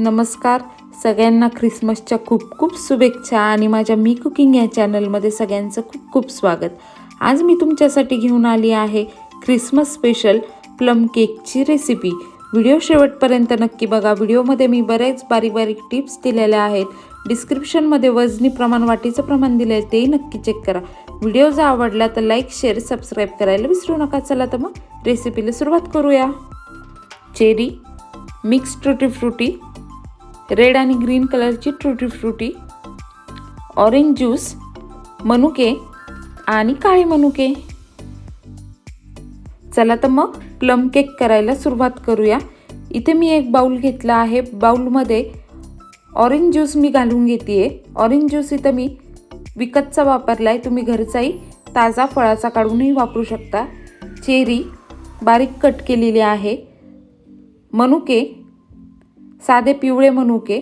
नमस्कार. सगळ्यांना ख्रिसमसच्या खूप खूप शुभेच्छा आणि माझ्या मी कुकिंग या चॅनलमध्ये सगळ्यांचं खूप खूप स्वागत. आज मी तुमच्यासाठी घेऊन आली आहे ख्रिसमस स्पेशल प्लम केकची रेसिपी. व्हिडिओ शेवटपर्यंत नक्की बघा. व्हिडिओमध्ये मी बरेच बारीक बारीक टिप्स दिलेल्या आहेत. डिस्क्रिप्शनमध्ये वजनी प्रमाण वाटीचं प्रमाण दिलं आहे तेही नक्की चेक करा. व्हिडिओ जर आवडला तर लाईक शेअर सबस्क्राईब करायला विसरू नका. चला तर मग रेसिपीला सुरुवात करूया. चेरी मिक्स ट्रुटी फ्रुटी रेड आणि ग्रीन कलरची ट्रुटी फ्रुटी ऑरेंज ज्यूस मनुके आणि काळे मनुके. चला तर मग प्लम केक करायला सुरुवात करूया. इथे मी एक बाउल घेतला आहे. बाउलमध्ये ऑरेंज ज्यूस मी घालून घेते ऑरेंज ज्यूस इथं मी विकतचा वापरला आहे तुम्ही घरचाही ताजा फळाचा काढूनही वापरू शकता. चेरी बारीक कट केलेली आहे. मनुके साधे पिवळे मनुके.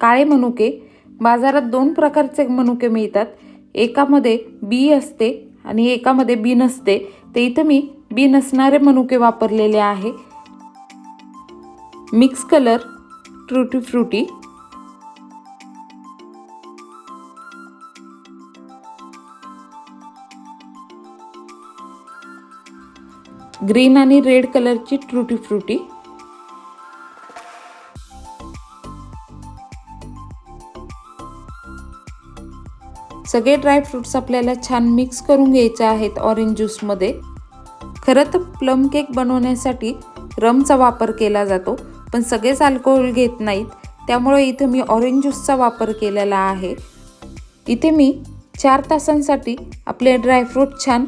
काळे मनुके. बाजारात दोन प्रकारचे मनुके मिळतात. एकामध्ये बी असते आणि एकामध्ये बी नसते. ते इथं मी बी नसणारे मनुके वापरलेले आहे. मिक्स कलर ट्रुटी फ्रुटी ग्रीन आणि रेड कलरची ट्रुटी फ्रुटी. सगळे ड्रायफ्रुट्स आपल्याला छान मिक्स करून घ्यायचे आहेत ऑरेंज ज्यूसमध्ये. खरं तर प्लम केक बनवण्यासाठी रमचा वापर केला जातो पण सगळेच अल्कोहोल घेत नाहीत त्यामुळे इथं मी ऑरेंज ज्यूसचा वापर केलेला आहे. इथे मी चार तासांसाठी आपले ड्रायफ्रूट छान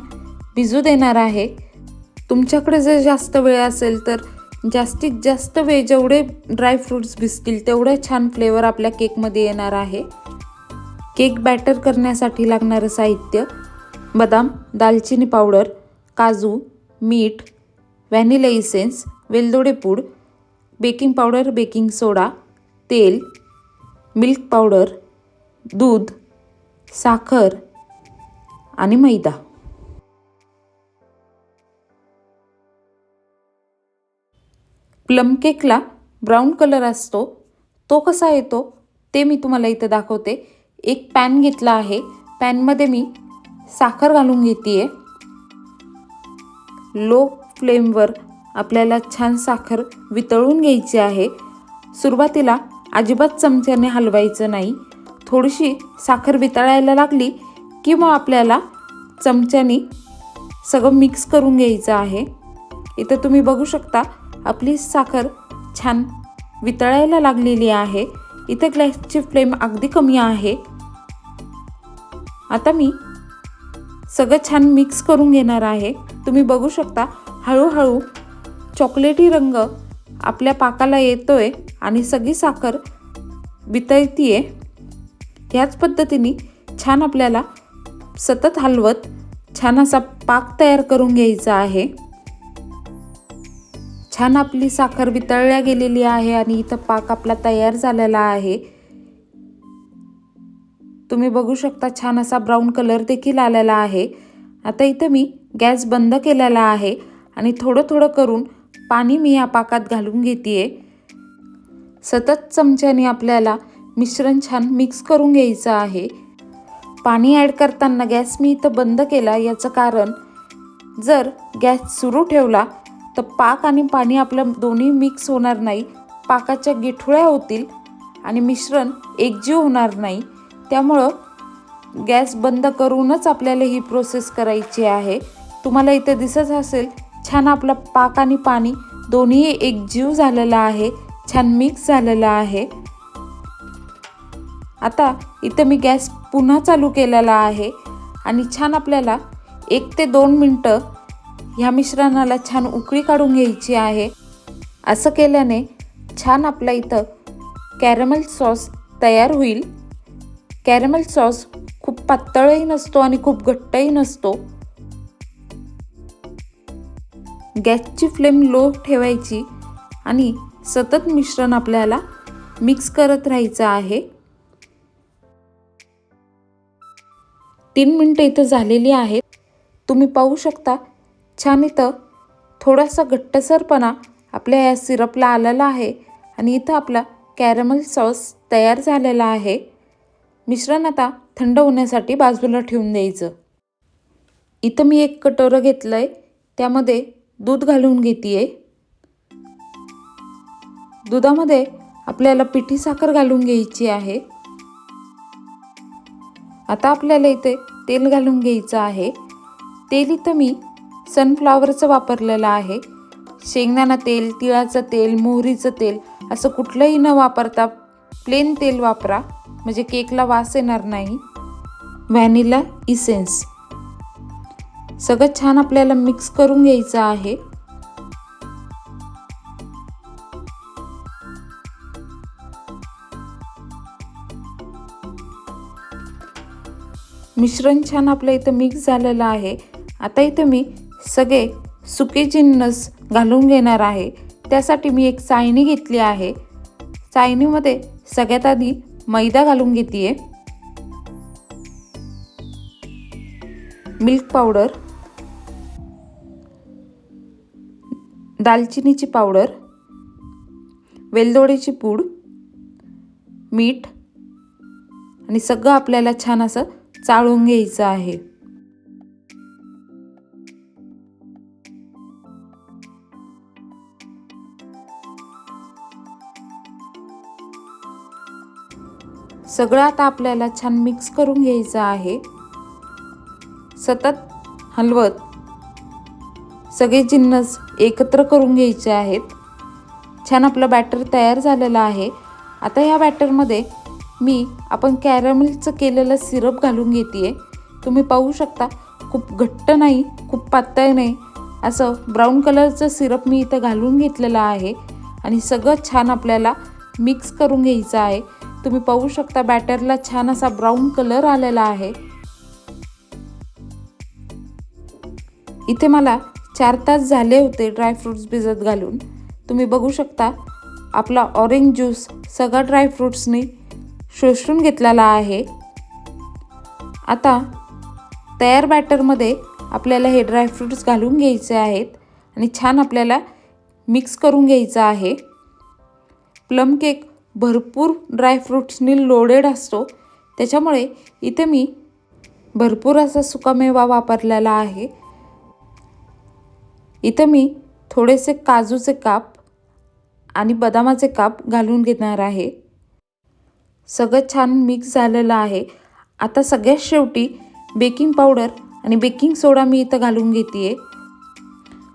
भिजू देणार आहे. तुमच्याकडे जर जास्त वेळ असेल तर जास्तीत जास्त वेळ जेवढे ड्रायफ्रूट्स भिजतील तेवढं छान फ्लेवर आपल्या केकमध्ये येणार आहे. केक बॅटर करण्यासाठी लागणारं साहित्य बदाम दालचिनी पावडर काजू मीठ व्हॅनिला इसेन्स वेलदोडे पूड बेकिंग पावडर बेकिंग सोडा तेल मिल्क पावडर दूध साखर आणि मैदा. प्लम केकला ब्राऊन कलर असतो. तो कसा येतो ते मी तुम्हाला इथं दाखवते. एक पॅन घेतला आहे. पॅनमध्ये मी साखर घालून घेते लो फ्लेमवर आपल्याला छान साखर वितळून घ्यायची आहे. सुरुवातीला अजिबात चमच्याने हलवायचं नाही. थोडीशी साखर वितळायला लागली की मग आपल्याला चमच्याने सगळं मिक्स करून घ्यायचं आहे. इथं तुम्ही बघू शकता आपली साखर छान वितळायला लागलेली आहे. इथे गॅसची फ्लेम अगदी कमी आहे. आता मी सगळं छान मिक्स करून घेणार आहे. तुम्ही बघू शकता हळूहळू चॉकलेटी रंग आपल्या पाकाला येतो आहे आणि सगळी साखर वितळतीये. ह्याच पद्धतीने छान आपल्याला सतत हलवत छान असा पाक तयार करून घ्यायचा आहे. छान आपली साखर वितळल्या गेलेली आहे आणि इथं पाक आपला तयार झालेला आहे. तुम्ही बघू शकता छान असा ब्राऊन कलर देखील आलेला आहे. आता इथं मी गॅस बंद केलेला आहे आणि थोडं थोडं करून पाणी मी या पाकात घालून घेते सतत चमच्याने आपल्याला मिश्रण छान मिक्स करून घ्यायचं आहे. पाणी ॲड करताना गॅस मी इथं बंद केला याचं कारण जर गॅस सुरू ठेवला तर पाक आणि पाणी आपलं दोन्ही मिक्स होणार नाही. पाकाच्या गिठुळ्या होतील आणि मिश्रण एकजीव होणार नाही. त्यामुळं गॅस बंद करूनच आपल्याला ही प्रोसेस करायची आहे. तुम्हाला इथे दिसत असेल छान आपला पाक आणि पाणी दोन्ही एकजीव झालेला आहे छान मिक्स झालेला आहे. आता इथे मी गॅस पुन्हा चालू केलेला आहे आणि छान आपल्याला एक ते दोन मिनटं ह्या मिश्रणाला छान उकळी काढून घ्यायची आहे. असं केल्याने छान आपल्या इथं कॅरमल सॉस तयार होईल. कॅरमल सॉस खूप पातळही नसतो आणि खूप घट्टही नसतो. गॅसची फ्लेम लो ठेवायची आणि सतत मिश्रण आपल्याला मिक्स करत राहायचं आहे. तीन मिनटं इथं झालेली आहेत. तुम्ही पाहू शकता छान इथं थोडासा घट्टसरपणा आपल्या या सिरपला आलेला आहे आणि इथं आपला कॅरमल सॉस तयार झालेला आहे. मिश्रण आता थंड होण्यासाठी बाजूला ठेवून द्यायचं. इथं मी एक कटोरं घेतलं आहे त्यामध्ये दूध घालून घेते आहे दुधामध्ये आपल्याला पिठी साखर घालून घ्यायची आहे. आता आपल्याला इथे तेल घालून घ्यायचं आहे. तेल इथं मी सनफ्लावरचं वापरलेलं आहे. शेंगदाणा तेल तिळाचं तेल मोहरीचं तेल असं कुठलंही न वापरता प्लेन तेल वापरा. म्हणजे केकला वास येणार नाही. व्हॅनिला इसेन्स सगळं छान आपल्याला मिक्स करून घ्यायचं आहे. मिश्रण छान आपल्या इथं मिक्स झालेलं आहे. आता इथं मी सगळे सुके जिन्नस घालून घेणार आहे. त्यासाठी मी एक चायनी घेतली आहे. चायनीमध्ये सगळ्यात आधी मैदा घालून घेते आहे मिल्क पावडर. दालचिनीची पावडर. वेलदोडीची पूड. मीठ. आणि सगळं आपल्याला छान असं चाळून घ्यायचं आहे. सगळं आता आपल्याला छान मिक्स करून घ्यायचं आहे. सतत हलवत सगळे जिन्नस एकत्र करून घ्यायचे आहेत. छान आपलं बॅटर तयार झालेलं आहे. आता ह्या बॅटरमध्ये मी आपण कॅरमेलचं केलेलं सिरप घालून घेते आहे तुम्ही पाहू शकता खूप घट्ट नाही खूप पातळ नाही. असं ब्राऊन कलरचं सिरप मी इथं घालून घेतलेलं आहे. आणि सगळं छान आपल्याला मिक्स करून घ्यायचं आहे. तुम्ही पाहू शकता बॅटरला छान असा ब्राऊन कलर आलेला आहे. इथे मला चार तास झाले होते ड्रायफ्रूट्स भिजत घालून. तुम्ही बघू शकता आपला ऑरेंज ज्यूस सगळा ड्रायफ्रूट्सनी शोषून घेतलेला आहे. आता तयार बॅटरमध्ये आपल्याला हे ड्रायफ्रूट्स घालून घ्यायचे आहेत आणि छान आपल्याला मिक्स करून घ्यायचं आहे. प्लम केक भरपूर ड्रायफ्रूट्सनी लोडेड असतो. त्याच्यामुळे इथे मी भरपूर असा सुकामेवा वापरलेला आहे. इथं मी थोडेसे काजूचे काप आणि बदामाचे काप घालून घेणार आहे. सगळं छान मिक्स झालेलं आहे. आता सगळ्यात शेवटी बेकिंग पावडर आणि बेकिंग सोडा मी इथं घालून घेते आहे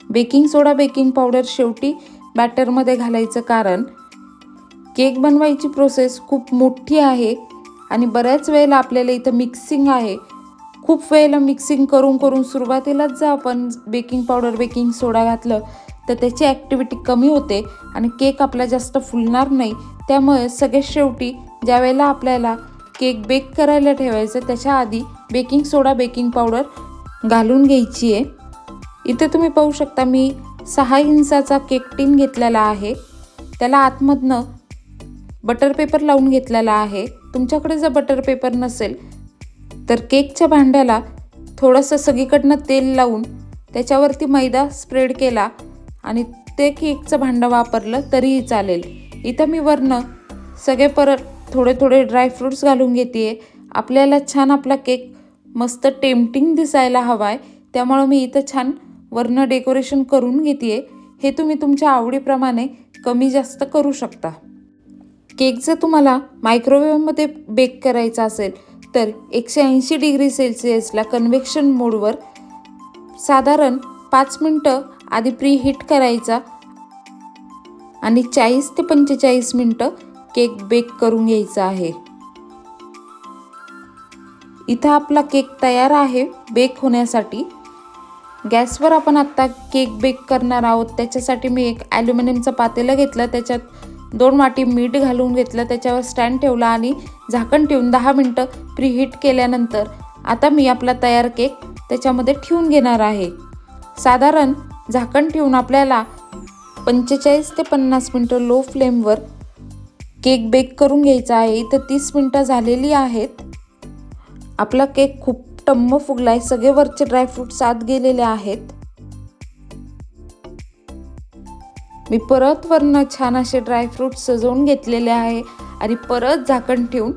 बेकिंग सोडा बेकिंग पावडर शेवटी बॅटरमध्ये घालायचं कारण केक बनवायची प्रोसेस खूप मोठी आहे आणि बऱ्याच वेळेला आपल्याला इथं मिक्सिंग आहे. खूप वेळेला मिक्सिंग करून करून सुरुवातीलाच जर आपण बेकिंग पावडर बेकिंग सोडा घातलं तर त्याची ॲक्टिव्हिटी कमी होते आणि केक आपला जास्त फुलणार नाही. त्यामुळे सगळ्यात शेवटी ज्या वेळेला आपल्याला केक बेक करायला ठेवायचं त्याच्या आधी बेकिंग सोडा बेकिंग पावडर घालून घ्यायची आहे. इथे तुम्ही पाहू शकता मी सहा इंचाचा केक टीन घेतलेला आहे. त्याला आतमधनं बटर पेपर लावून घेतलेला आहे. तुमच्याकडे जर बटर पेपर नसेल तर केकच्या भांड्याला थोडंसं सगळीकडनं तेल लावून त्याच्यावरती मैदा स्प्रेड केला आणि ते केकचं भांडं वापरलं तरीही चालेल. इथं मी वरनं सगळे परत थोडे थोडे ड्रायफ्रूट्स घालून घेते आहे आपल्याला छान आपला केक मस्त टेम्पटिंग दिसायला हवा आहे त्यामुळं मी इथं छान वरनं डेकोरेशन करून घेते आहे हे तुम्ही तुमच्या आवडीप्रमाणे कमी जास्त करू शकता. केक जर तुम्हाला मायक्रोवेव्हमध्ये बेक करायचा असेल तर एकशे ऐंशी डिग्री सेल्सिअसला कन्व्हेक्शन मोडवर साधारण पाच मिनटं आधी प्री हीट करायचा आणि चाळीस ते पंचेचाळीस मिनटं केक बेक करून घ्यायचा आहे. इथं आपला केक तयार आहे बेक होण्यासाठी. गॅसवर आपण आत्ता केक बेक करणार आहोत. त्याच्यासाठी मी एक ॲल्युमिनियमचं पातेलं घेतलं. त्याच्यात दोन वाटी मीठ घालून घेतलं त्याच्यावर स्टँड ठेवला आणि झाकण ठेवून दहा मिनटं प्रीहीट केल्यानंतर आता मी आपला तयार केक त्याच्यामध्ये ठेवून घेणार आहे. साधारण झाकण ठेवून आपल्याला पंचेचाळीस ते पन्नास मिनटं लो फ्लेमवर केक बेक करून घ्यायचा आहे. इथं तीस मिनटं झालेली आहेत. आपला केक खूप टम्म फुगला आहे सगळे वरचे ड्रायफ्रूट्स आत गेलेले आहेत. मी परत वरनं छान असे ड्रायफ्रूट सजवून घेतलेले आहे आणि परत झाकण ठेवून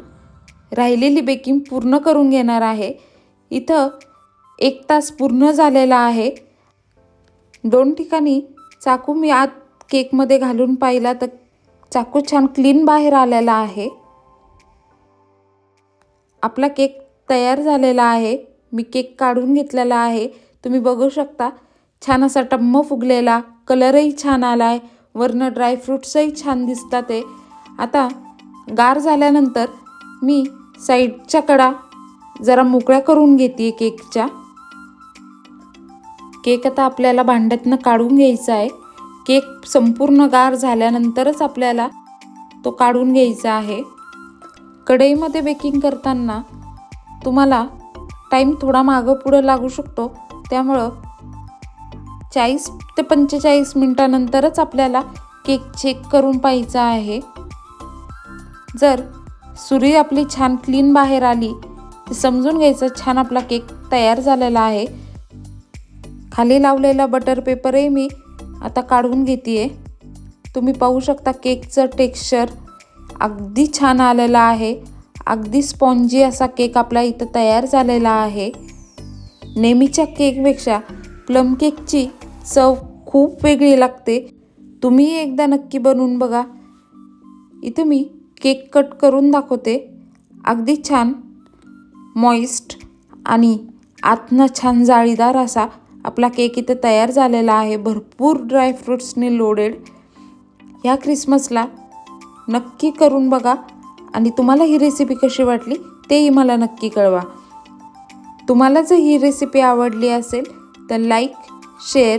राहिलेली बेकिंग पूर्ण करून घेणार आहे. इथं एक तास पूर्ण झालेला आहे. दोन ठिकाणी चाकू मी आत केकमध्ये घालून पाहिला तर चाकू छान क्लीन बाहेर आलेला आहे. आपला केक तयार झालेला आहे. मी केक काढून घेतलेला आहे. तुम्ही बघू शकता छान असा टम्म फुगलेला कलरही छान आला आहे वरनं ड्रायफ्रूट्सही छान दिसतात आहे आता गार झाल्यानंतर मी साईडच्या कडा जरा मोकळ्या करून घेते केकच्या. केक आता आपल्याला भांड्यातनं काढून घ्यायचा आहे. केक संपूर्ण गार झाल्यानंतरच आपल्याला तो काढून घ्यायचा आहे. कढईमध्ये बेकिंग करताना तुम्हाला टाईम थोडा मागं पुढं लागू शकतो. त्यामुळं चाळीस ते पंचेचाळीस मिनटानंतरच आपल्याला केक चेक करून पाहायचा आहे. जर सुरी आपली छान क्लीन बाहेर आली तर समजून घ्यायचं छान आपला केक तयार झालेला आहे. खाली लावलेला बटर पेपरही मी आता काढून घेते आहे तुम्ही पाहू शकता केकचं टेक्स्चर अगदी छान आलेलं आहे. अगदी स्पॉन्जी असा केक आपला इथं तयार झालेला आहे. नेहमीच्या केकपेक्षा प्लम केकची चव खूप वेगळी लागते. तुम्ही एकदा नक्की बनवून बघा. इथं मी केक कट करून दाखवते. अगदी छान मॉइस्ट आणि आतनं छान जाळीदार असा आपला केक इथं तयार झालेला आहे. भरपूर ड्रायफ्रूट्सने लोडेड. ह्या क्रिसमसला नक्की करून बघा आणि तुम्हाला ही रेसिपी कशी वाटली तेही मला नक्की कळवा. तुम्हाला जर ही रेसिपी आवडली असेल तर लाईक शेअर